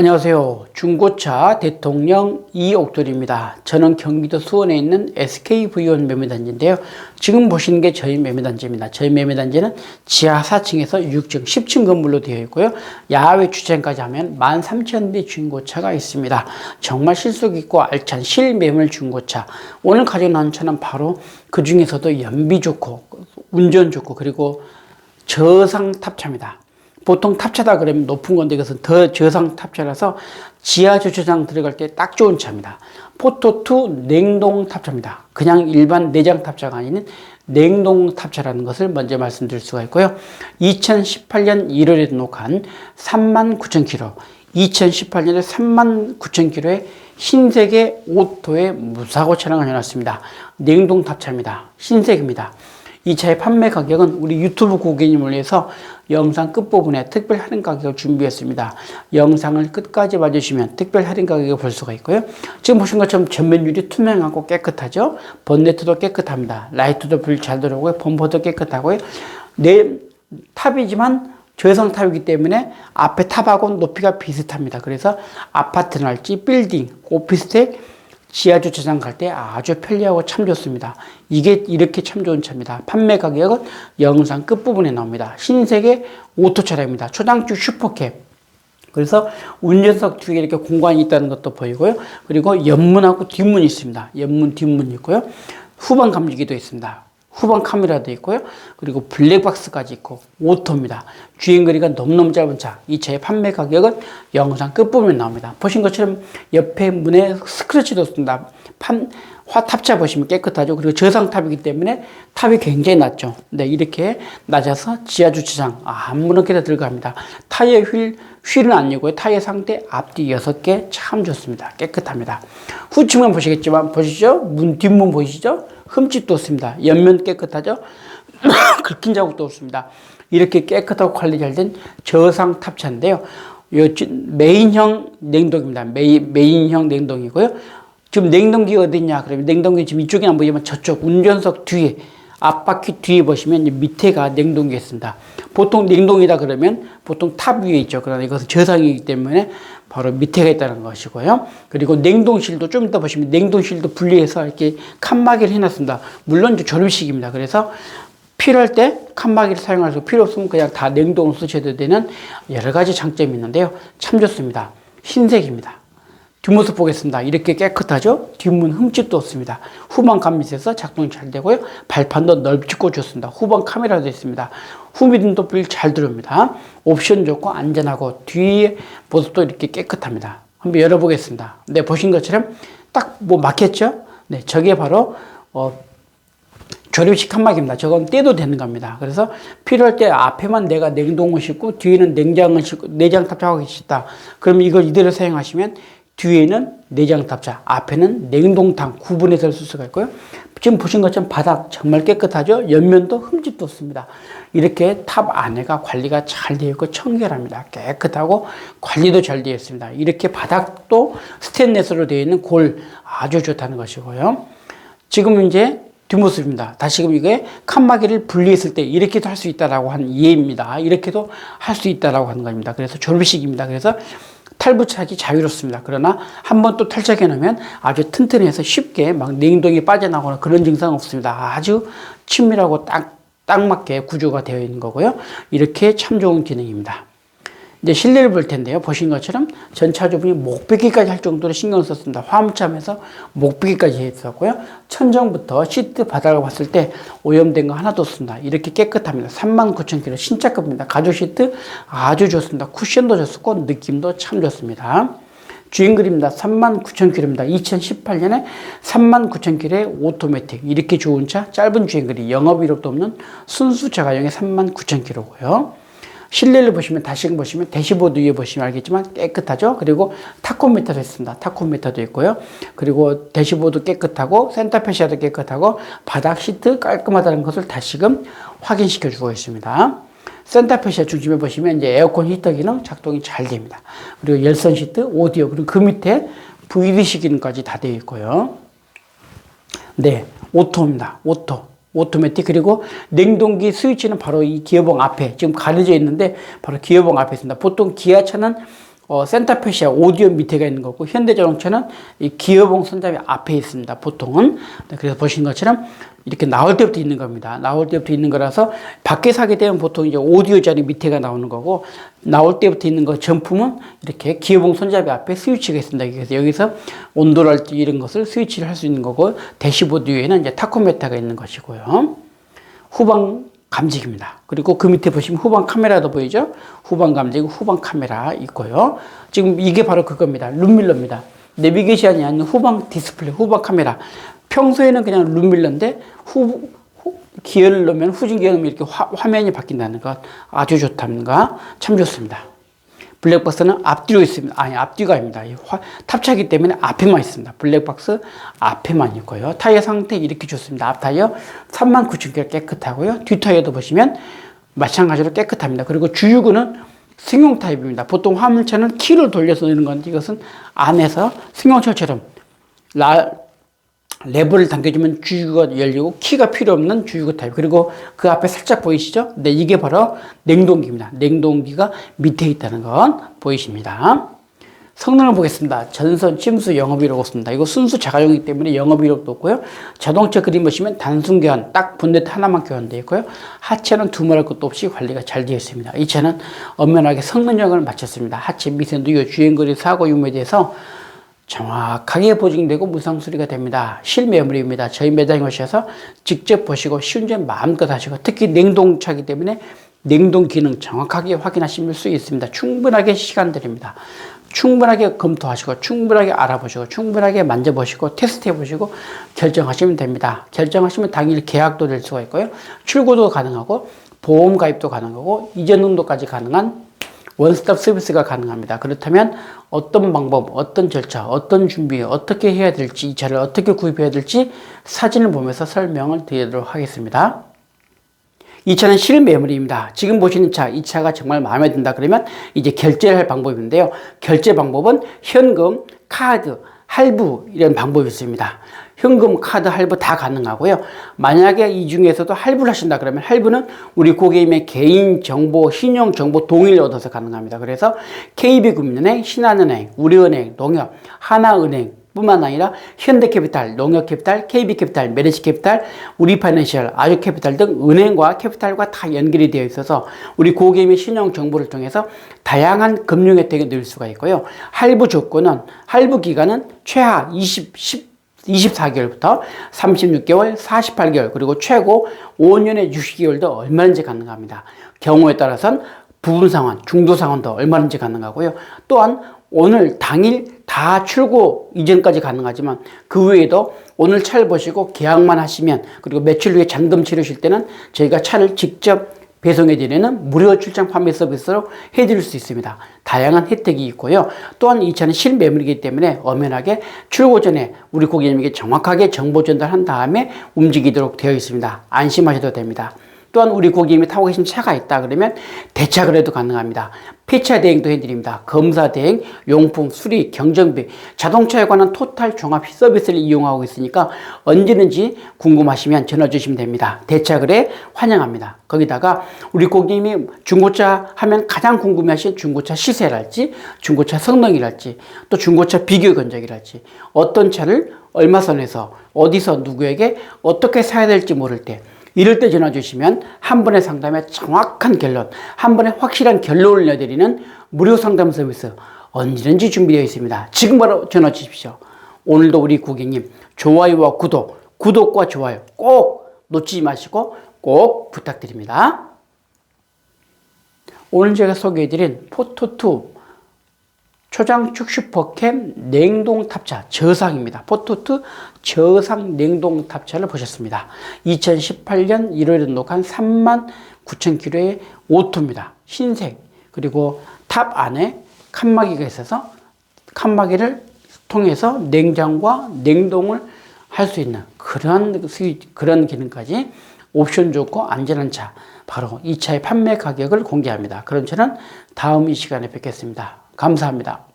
안녕하세요. 중고차 대통령 이옥돌입니다. 저는 경기도 수원에 있는 SKV1 매매단지인데요. 지금 보시는 게 저희 매매단지입니다. 저희 매매단지는 지하 4층에서 6층, 10층 건물로 되어 있고요. 야외 주차장까지 하면 13,000대 중고차가 있습니다. 정말 실속 있고 알찬 실매물 중고차. 오늘 가지고 나온 차는 바로 그 중에서도 연비 좋고 운전 좋고 그리고 저상 탑차입니다. 보통 탑차다 그러면 높은 건데 이것은 더 저상 탑차라서 지하 주차장 들어갈 때 딱 좋은 차입니다. 포토2 냉동 탑차입니다. 그냥 일반 내장 탑차가 아닌 냉동 탑차라는 것을 먼저 말씀드릴 수가 있고요. 2018년 1월에 녹한 39,000km, 2018년에 39,000km의 흰색의 오토의 무사고 차량을 해놨습니다. 냉동 탑차입니다. 흰색입니다. 이 차의 판매 가격은 우리 유튜브 고객님을 위해서 영상 끝부분에 특별 할인 가격을 준비했습니다. 영상을 끝까지 봐주시면 특별 할인 가격을 볼 수가 있고요. 지금 보신 것처럼 전면율이 투명하고 깨끗하죠. 번네트도 깨끗합니다. 라이트도 불 잘 들어오고요. 범퍼도 깨끗하고요. 내 탑이지만 저성 탑이기 때문에 앞에 탑하고 높이가 비슷합니다. 그래서 아파트랄지 빌딩, 오피스텔 지하 주차장 갈 때 아주 편리하고 참 좋습니다. 이게 이렇게 참 좋은 차입니다. 판매 가격은 영상 끝부분에 나옵니다. 흰색의 오토 차량입니다. 초당주 슈퍼캡. 그래서 운전석 뒤에 이렇게 공간이 있다는 것도 보이고요. 그리고 옆문하고 뒷문이 있습니다. 옆문, 뒷문이 있고요. 후방 감지기도 있습니다. 후방 카메라도 있고요. 그리고 블랙박스까지 있고 오토입니다. 주행 거리가 너무너무 짧은 차. 이 차의 판매 가격은 영상 끝부분에 나옵니다. 보신 것처럼 옆에 문에 스크래치도 없습니다. 판, 화 탑차 보시면 깨끗하죠. 그리고 저상탑이기 때문에 탑이 굉장히 낮죠. 네, 이렇게 낮아서 지하 주차장 아무렇게나 들어갑니다. 타이어 휠, 휠은 아니고요. 타이어 상태 앞뒤 6개 참 좋습니다. 깨끗합니다. 후측면 보시겠지만 보시죠. 문 뒷문 보이시죠? 흠집도 없습니다. 옆면 깨끗하죠? 긁힌 자국도 없습니다. 이렇게 깨끗하고 관리 잘된 저상 탑차인데요. 요 메인형 냉동입니다. 메인, 메인형 냉동이고요. 지금 냉동기 어디냐? 그러면 냉동기 지금 이쪽에 안 보이지만 저쪽 운전석 뒤에 앞바퀴 뒤에 보시면 밑에가 냉동기 있습니다. 보통 냉동이다 그러면 보통 탑 위에 있죠. 그러나 이것은 저상이기 때문에 바로 밑에가 있다는 것이고요. 그리고 냉동실도 좀 이따 보시면 냉동실도 분리해서 이렇게 칸막이를 해놨습니다. 물론 이제 조립식입니다. 그래서 필요할 때 칸막이를 사용할 수 필요 없으면 그냥 다 냉동을 쓰셔도 되는 여러 가지 장점이 있는데요. 참 좋습니다. 흰색입니다. 뒷모습 보겠습니다. 이렇게 깨끗하죠? 뒷문 흠집도 없습니다. 후방 감미에서 작동이 잘 되고요. 발판도 넓찍고 좋습니다. 후방 카메라도 있습니다. 후미등도 불잘 들어옵니다. 옵션 좋고 안전하고 뒤에 모습도 이렇게 깨끗합니다. 한번 열어보겠습니다. 네, 보신 것처럼 딱 뭐 막혔죠? 네, 저게 바로 어, 조립식 칸막입니다. 저건 떼도 되는 겁니다. 그래서 필요할 때 앞에만 내가 냉동을 싣고 뒤에는 냉장을 싣고 내장 탑재하고 싶다. 그럼 이걸 이대로 사용하시면 뒤에는 내장 탑차, 앞에는 냉동탕 구분해서 쓸 수가 있고요. 지금 보신 것처럼 바닥 정말 깨끗하죠? 옆면도 흠집도 없습니다. 이렇게 탑 안에가 관리가 잘 되어 있고 청결합니다. 깨끗하고 관리도 잘 되어 있습니다. 이렇게 바닥도 스테인레스로 되어 있는 골 아주 좋다는 것이고요. 지금 이제 뒷모습입니다. 다시금 이게 칸막이를 분리했을 때 이렇게도 할 수 있다라고 한 이해입니다. 이렇게도 할 수 있다라고 하는 겁니다. 그래서 졸업식입니다. 그래서 탈부착이 자유롭습니다. 그러나 한 번 또 탈착해 놓으면 아주 튼튼해서 쉽게 막 냉동이 빠져나거나 그런 증상 없습니다. 아주 친밀하고 딱, 딱 맞게 구조가 되어 있는 거고요. 이렇게 참 좋은 기능입니다. 이제 실내를 볼 텐데요. 보신 것처럼 전차주분이 목베기까지 할 정도로 신경 썼습니다. 화물차면서 목베기까지 했었고요. 천정부터 시트 바닥을 봤을 때 오염된 거 하나도 없습니다. 이렇게 깨끗합니다. 39,000kg 신차급입니다. 가죽 시트 아주 좋습니다. 쿠션도 좋고 느낌도 참 좋습니다. 주행거리입니다. 39,000km입니다. 2018년에 39,000km의 오토매틱. 이렇게 좋은 차, 짧은 주행거리, 영업 이력도 없는 순수차 가용의 39,000km고요. 실내를 보시면 다시금 보시면 대시보드 위에 보시면 알겠지만 깨끗하죠. 그리고 타코미터도 있습니다. 타코미터도 있고요. 그리고 대시보드 깨끗하고 센터페시아도 깨끗하고 바닥 시트 깔끔하다는 것을 다시금 확인시켜 주고 있습니다. 센터페시아 중심에 보시면 이제 에어컨 히터 기능 작동이 잘 됩니다. 그리고 열선 시트, 오디오 그리고 그 밑에 VDC 기능까지 다 되어 있고요. 네, 오토입니다. 오토. 오토매틱 그리고 냉동기 스위치는 바로 이 기어봉 앞에 지금 가려져 있는데 바로 기어봉 앞에 있습니다. 보통 기아차는 어, 센터페시아 오디오 밑에가 있는 거고 현대자동차는 이 기어봉 손잡이 앞에 있습니다. 보통은 네, 그래서 보신 것처럼 이렇게 나올 때부터 있는 겁니다. 나올 때부터 있는 거라서 밖에 사게 되면 보통 이제 오디오 자리 밑에가 나오는 거고 나올 때부터 있는 거 전품은 이렇게 기어봉 손잡이 앞에 스위치가 있습니다. 그래서 여기서 온도랄지 이런 것을 스위치를 할 수 있는 거고 대시보드 위에는 이제 타코메타가 있는 것이고요. 후방 감지기입니다. 그리고 그 밑에 보시면 후방 카메라도 보이죠? 후방 감지기, 후방 카메라 있고요. 지금 이게 바로 그겁니다. 룸밀러입니다. 내비게이션이 아닌 후방 디스플레이, 후방 카메라. 평소에는 그냥 룸밀러인데 후, 후 기어를 넣으면 후진 기어 넣으면 이렇게 화, 화면이 바뀐다는 것 아주 좋다는 거참 좋습니다. 블랙박스는 앞뒤로 있습니다. 아니, 앞뒤가 아닙니다. 탑차기 때문에 앞에만 있습니다. 블랙박스 앞에만 있고요. 타이어 상태 이렇게 좋습니다. 앞 타이어 39,000개 깨끗하고요. 뒷 타이어도 보시면 마찬가지로 깨끗합니다. 그리고 주유구는 승용 타입입니다. 보통 화물차는 키를 돌려서 넣는 건데 이것은 안에서 승용차처럼 라, 레버를 당겨주면 주유구가 열리고 키가 필요 없는 주유구 타입. 그리고 그 앞에 살짝 보이시죠? 네, 이게 바로 냉동기입니다. 냉동기가 밑에 있다는 건 보이십니다. 성능을 보겠습니다. 전선, 침수, 영업이력 없습니다. 이거 순수 자가용이기 때문에 영업이력도 없고요. 자동차 그림 보시면 단순 교환, 딱 본네트 하나만 교환되어 있고요. 하체는 두말할 것도 없이 관리가 잘 되어 있습니다. 이 차는 엄연하게 성능력을 마쳤습니다. 하체 미세누유, 주행거리, 사고 유무에 대해서 정확하게 보증되고 무상 수리가 됩니다. 실매물입니다. 저희 매장에 오셔서 직접 보시고 시운전 마음껏 하시고 특히 냉동차기 때문에 냉동 기능 정확하게 확인하실 수 있습니다. 충분하게 시간 드립니다. 충분하게 검토하시고 충분하게 알아보시고 충분하게 만져보시고 테스트해 보시고 결정하시면 됩니다. 결정하시면 당일 계약도 될 수가 있고요. 출고도 가능하고 보험 가입도 가능하고 이전 등록까지 가능한 원스톱 서비스가 가능합니다. 그렇다면 어떤 방법, 어떤 절차, 어떤 준비, 어떻게 해야 될지, 이 차를 어떻게 구입해야 될지 사진을 보면서 설명을 드리도록 하겠습니다. 이 차는 실매물입니다. 지금 보시는 차, 이 차가 정말 마음에 든다 그러면 이제 결제를 할 방법인데요. 결제 방법은 현금, 카드, 할부 이런 방법이 있습니다. 현금, 카드, 할부 다 가능하고요. 만약에 이 중에서도 할부를 하신다 그러면 할부는 우리 고객님의 개인 정보, 신용 정보 동의를 얻어서 가능합니다. 그래서 KB금융은행, 신한은행, 우리은행, 농협, 하나은행, 뿐만 아니라 현대캐피탈, 농협캐피탈, KB캐피탈, 메리츠캐피탈, 우리파이낸셜, 아주캐피탈 등 은행과 캐피탈과 다 연결이 되어 있어서 우리 고객님의 신용 정보를 통해서 다양한 금융 혜택을 누릴 수가 있고요. 할부 조건은 할부 기간은 최하 20, 10 24개월부터 36개월, 48개월, 그리고 최고 5년의 60개월도 얼마든지 가능합니다. 경우에 따라서는 부분 상환, 중도 상환도 얼마든지 가능하고요. 또한 오늘 당일 다 출고 이전까지 가능하지만 그 외에도 오늘 차를 보시고 계약만 하시면 그리고 며칠 후에 잔금 치르실 때는 저희가 차를 직접 배송해 드리는 무료 출장 판매 서비스로 해 드릴 수 있습니다. 다양한 혜택이 있고요. 또한 이 차는 실매물이기 때문에 엄연하게 출고 전에 우리 고객님에게 정확하게 정보 전달한 다음에 움직이도록 되어 있습니다. 안심하셔도 됩니다. 또한 우리 고객님이 타고 계신 차가 있다 그러면 대차를 해도 가능합니다. 폐차 대행도 해드립니다. 검사 대행, 용품, 수리, 경정비, 자동차에 관한 토탈 종합 서비스를 이용하고 있으니까 언제든지 궁금하시면 전화 주시면 됩니다. 대차 거래 환영합니다. 거기다가 우리 고객님이 중고차 하면 가장 궁금해하신 중고차 시세랄지, 중고차 성능이랄지, 또 중고차 비교 견적이랄지, 어떤 차를 얼마 선에서 어디서 누구에게 어떻게 사야 될지 모를 때 이럴 때 전화 주시면 한 번의 상담에 정확한 결론, 한 번에 확실한 결론을 내드리는 무료 상담 서비스 언제든지 준비되어 있습니다. 지금 바로 전화 주십시오. 오늘도 우리 고객님 좋아요와 구독, 구독과 좋아요 꼭 놓치지 마시고 꼭 부탁드립니다. 오늘 제가 소개해드린 포토2 초장축 슈퍼캠 냉동 탑차 저상입니다. 포토트 저상 냉동 탑차를 보셨습니다. 2018년 1월에 등록한 3만 9천 킬로의 오토입니다. 흰색 그리고 탑 안에 칸막이가 있어서 칸막이를 통해서 냉장과 냉동을 할 수 있는 그런 그런 기능까지 옵션 좋고 안전한 차 바로 이 차의 판매 가격을 공개합니다. 그럼 저는 다음 이 시간에 뵙겠습니다. 감사합니다.